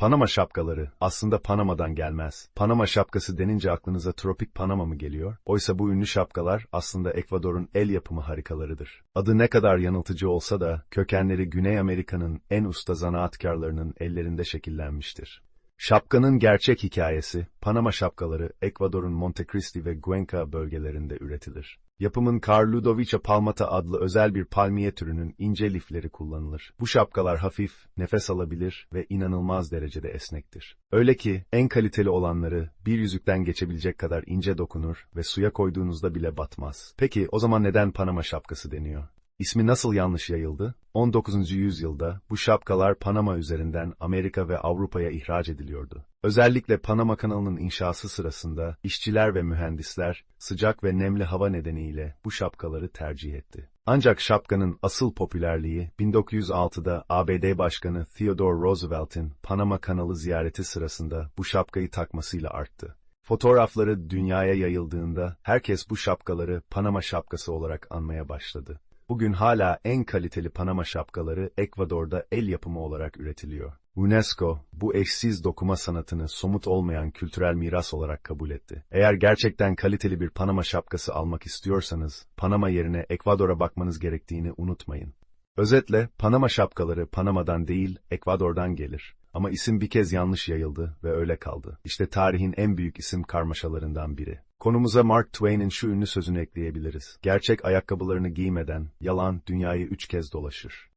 Panama şapkaları aslında Panama'dan gelmez. Panama şapkası denince aklınıza tropik Panama mı geliyor? Oysa bu ünlü şapkalar aslında Ekvador'un el yapımı harikalarıdır. Adı ne kadar yanıltıcı olsa da kökenleri Güney Amerika'nın en usta zanaatkarlarının ellerinde şekillenmiştir. Şapkanın gerçek hikayesi, Panama şapkaları Ekvador'un Montecristi ve Cuenca bölgelerinde üretilir. Yapımın Carl Ludovico palmata adlı özel bir palmiye türünün ince lifleri kullanılır. Bu şapkalar hafif, nefes alabilir ve inanılmaz derecede esnektir. Öyle ki en kaliteli olanları bir yüzükten geçebilecek kadar ince dokunur ve suya koyduğunuzda bile batmaz. Peki o zaman neden Panama şapkası deniyor? İsmi nasıl yanlış yayıldı? 19. yüzyılda bu şapkalar Panama üzerinden Amerika ve Avrupa'ya ihraç ediliyordu. Özellikle Panama kanalının inşası sırasında işçiler ve mühendisler sıcak ve nemli hava nedeniyle bu şapkaları tercih etti. Ancak şapkanın asıl popülerliği 1906'da ABD Başkanı Theodore Roosevelt'in Panama kanalı ziyareti sırasında bu şapkayı takmasıyla arttı. Fotoğrafları dünyaya yayıldığında herkes bu şapkaları Panama şapkası olarak anmaya başladı. Bugün hala en kaliteli Panama şapkaları Ekvador'da el yapımı olarak üretiliyor. UNESCO, bu eşsiz dokuma sanatını somut olmayan kültürel miras olarak kabul etti. Eğer gerçekten kaliteli bir Panama şapkası almak istiyorsanız, Panama yerine Ekvador'a bakmanız gerektiğini unutmayın. Özetle, Panama şapkaları Panama'dan değil, Ekvador'dan gelir. Ama isim bir kez yanlış yayıldı ve öyle kaldı. İşte tarihin en büyük isim karmaşalarından biri. Konumuza Mark Twain'in şu ünlü sözünü ekleyebiliriz. Gerçek ayakkabılarını giymeden, yalan dünyayı üç kez dolaşır.